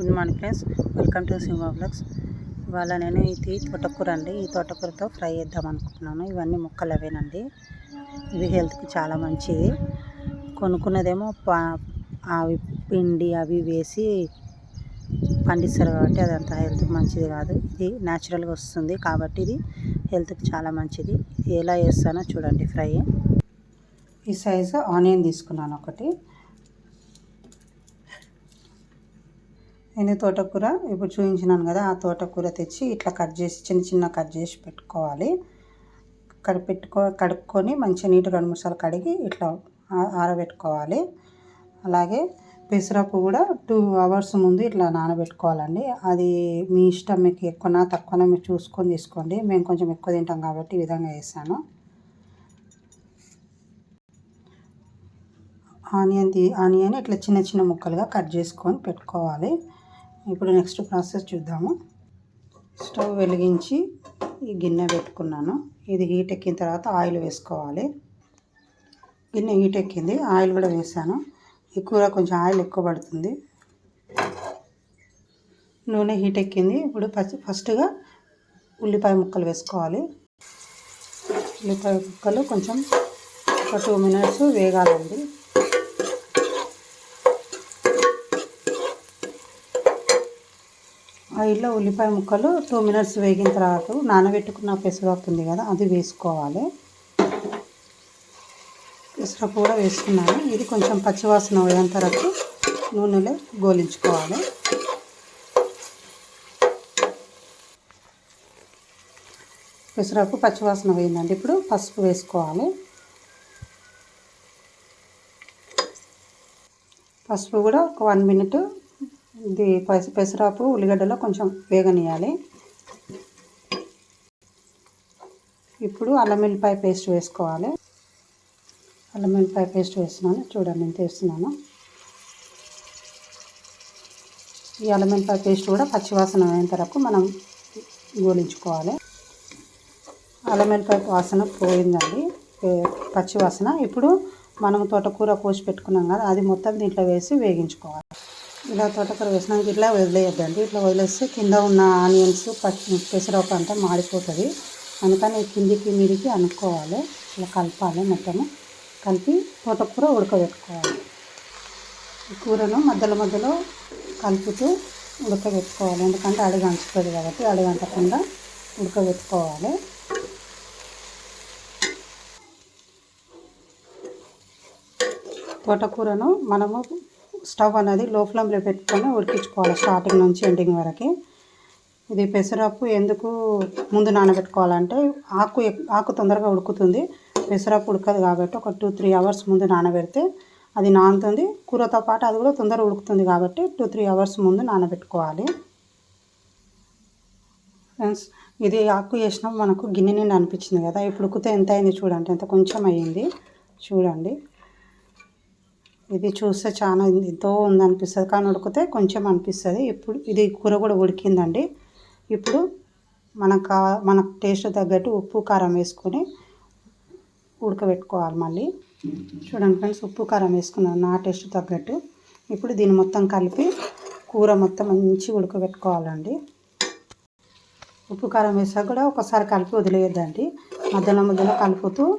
Good morning friends. Welcome to Simha blogs. ఇవాళ నేను ఇది తోటకూర అండి. ఈ తోటకూరతో ఫ్రై చేద్దాం అనుకుంటున్నాను. ఇవన్నీ ముక్కలు అవేనండి. ఇది హెల్త్కి చాలా మంచిది. కొనుక్కున్నదేమో పా అవి పిండి అవి వేసి పండిస్తారు కాబట్టి అదంతా హెల్త్కి మంచిది కాదు. ఇది న్యాచురల్గా వస్తుంది కాబట్టి ఇది హెల్త్కి చాలా మంచిది. ఇది ఎలా చేస్తానో చూడండి ఫ్రై. ఈ సైజు ఆనియన్ తీసుకున్నాను ఒకటి. నేను తోటకూర ఇప్పుడు చూపించినాను కదా ఆ తోటకూర తెచ్చి ఇట్లా కట్ చేసి చిన్న చిన్న కట్ చేసి పెట్టుకోవాలి. కడి పెట్టుకో కడుక్కొని మంచిగా నీట్గా రెండు మూడు సార్లు కడిగి ఇట్లా ఆరబెట్టుకోవాలి. అలాగే పెసరపు కూడా టూ అవర్స్ ముందు ఇట్లా నానబెట్టుకోవాలండి. అది మీ ఇష్టం మీకు ఎక్కువనా తక్కువనా మీరు చూసుకొని తీసుకోండి. మేము కొంచెం ఎక్కువ తింటాం కాబట్టి ఈ విధంగా వేసాను ఆనియన్ తీ ఆనియన్ ఇట్లా చిన్న చిన్న ముక్కలుగా కట్ చేసుకొని పెట్టుకోవాలి. ఇప్పుడు నెక్స్ట్ ప్రాసెస్ చూద్దాము. స్టవ్ వెలిగించి ఈ గిన్నె పెట్టుకున్నాను. ఇది హీట్ ఎక్కిన తర్వాత ఆయిల్ వేసుకోవాలి. గిన్నె హీట్ ఎక్కింది. ఆయిల్ కూడా వేసాను. ఈ కూర కొంచెం ఆయిల్ ఎక్కువ పడుతుంది. నూనె హీట్ ఎక్కింది. ఇప్పుడు ఫస్ట్ ఫస్ట్గా ఉల్లిపాయ ముక్కలు వేసుకోవాలి. ఉల్లిపాయ ముక్కలు కొంచెం ఒక టూ మినిట్స్ వేగాలండి. ఆయిల్లో ఉల్లిపాయ ముక్కలు టూ మినిట్స్ వేగిన తర్వాత నానబెట్టుకున్న పెసరపప్పు ఉంది కదా అది వేసుకోవాలి. పెసరపప్పు కూడా వేసుకున్నాను. ఇది కొంచెం పచ్చివాసన పోయేంత వరకు నూనెలో గోలించుకోవాలి. పెసరపప్పు పచ్చివాసన పోయిందండి. ఇప్పుడు పసుపు వేసుకోవాలి. పసుపు కూడా ఒక వన్ మినిట్ ఇది పసి పెసరాపు ఉల్లిగడ్డలో కొంచెం వేగనీయాలి ఇప్పుడు అల్లం వెల్లిపాయ పేస్ట్ వేసుకోవాలి. అల్లం వెల్లిపాయ పేస్ట్ వేస్తున్నాను. చూడండి నేను వేస్తున్నాను. ఈ అల్లం వెల్లిపాయ పేస్ట్ కూడా పచ్చివాసన అయ్యేంత వరకు మనం గోలించుకోవాలి. అల్లం వెల్లిపాయ వాసన పోయిందండి. పచ్చివాసన. ఇప్పుడు మనం తోటకూర కోసి పెట్టుకున్నాం కదా అది మొత్తం దీంట్లో వేసి వేగించుకోవాలి. ఇలా తోటకూర వేసినాక ఇట్లా వదిలేయద్దండి. ఇట్లా వదిలేస్తే కింద ఉన్న ఆనియన్స్ పచ్చి పెసరపప్పు అంతా మాడిపోతుంది. అందుకని కిందికి మీదికి అనుకోవాలి ఇలా కలపాలి మొత్తము. కలిపి తోటకూర ఉడకబెట్టుకోవాలి. ఈ కూరను మధ్యలో మధ్యలో కలుపుతూ ఉడకబెట్టుకోవాలి. ఎందుకంటే అడుగు అంచుతుంది కాబట్టి అడుగు అంటకుండా ఉడకబెట్టుకోవాలి. తోటకూరను మనము స్టవ్ అనేది లో ఫ్లేమ్లో పెట్టుకొని ఉడికించుకోవాలి స్టార్టింగ్ నుంచి ఎండింగ్ వరకు. ఇది పెసరపప్పు ఎందుకు ముందు నానబెట్టుకోవాలంటే ఆకు ఆకు తొందరగా ఉడుకుతుంది. పెసరపప్పు ఉడకదు కాబట్టి ఒక టూ త్రీ అవర్స్ ముందు నానబెడితే అది నానుతుంది. కూరతో పాటు అది కూడా తొందరగా ఉడుకుతుంది కాబట్టి టూ త్రీ అవర్స్ ముందు నానబెట్టుకోవాలి. ఫ్రెండ్స్ ఇది ఆకు వేసినాం మనకు గిన్నె నిండా అనిపించింది కదా. ఇప్పుడు ఉడికితే ఎంత అయింది చూడండి ఎంత కొంచెం అయ్యింది. చూడండి. ఇది చూస్తే చాలా ఎంతో ఉందనిపిస్తుంది. కానీ ఉడికితే కొంచెం అనిపిస్తుంది. ఇప్పుడు ఇది కూర కూడా ఉడికిందండి. ఇప్పుడు మనకు కా- మనకు టేస్ట్ తగ్గట్టు ఉప్పు కారం వేసుకొని ఉడకబెట్టుకోవాలి మళ్ళీ. చూడండి ఫ్రెండ్స్ ఉప్పు కారం వేసుకున్నాను నా టేస్ట్ తగ్గట్టు. ఇప్పుడు దీన్ని మొత్తం కలిపి కూర మొత్తం మంచిగా ఉడకబెట్టుకోవాలండి. ఉప్పు కారం వేసాక కూడా ఒకసారి కలిపి వదిలేయద్దండి. మధ్యలో మధ్యలో కలుపుతూ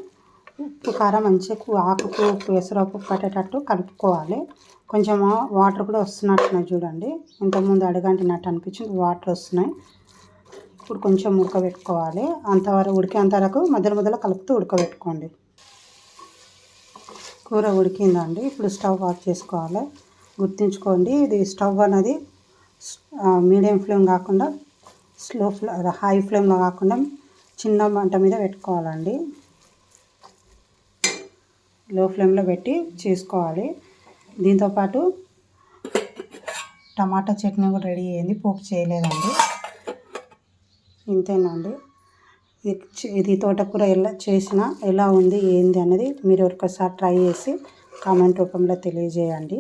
ఉప్పు కారం మంచిగా ఆకుకు పెసరపప్పు పట్టేటట్టు కలుపుకోవాలి. కొంచెం వాటర్ కూడా వస్తున్నట్టున్నాయి చూడండి. ఇంతకుముందు అడగంటినట్టు అనిపించింది వాటర్ వస్తున్నాయి. ఇప్పుడు కొంచెం ఉడకబెట్టుకోవాలి. అంతవరకు ఉడికేంత వరకు మధ్యలో మధ్యలో కలుపుతూ ఉడకబెట్టుకోండి. కూర ఉడికిందండి. ఇప్పుడు స్టవ్ ఆఫ్ చేసుకోవాలి. గుర్తుంచుకోండి ఇది స్టవ్ అనేది మీడియం ఫ్లేమ్ కాకుండా స్లో ఫ్లే హై ఫ్లేమ్లో కాకుండా చిన్న మంట మీద పెట్టుకోవాలండి. లో ఫ్లేమ్లో పెట్టి చేసుకోవాలి. దీంతోపాటు టమాటా చట్నీ కూడా రెడీ అయ్యింది పోపు చేయలేదండి. ఇంతేనండి. ఇది ఇది తోటకూర ఎలా చేసినా ఎలా ఉంది ఏంది అనేది మీరు ఒకసారి ట్రై చేసి కామెంట్ రూపంలో తెలియజేయండి.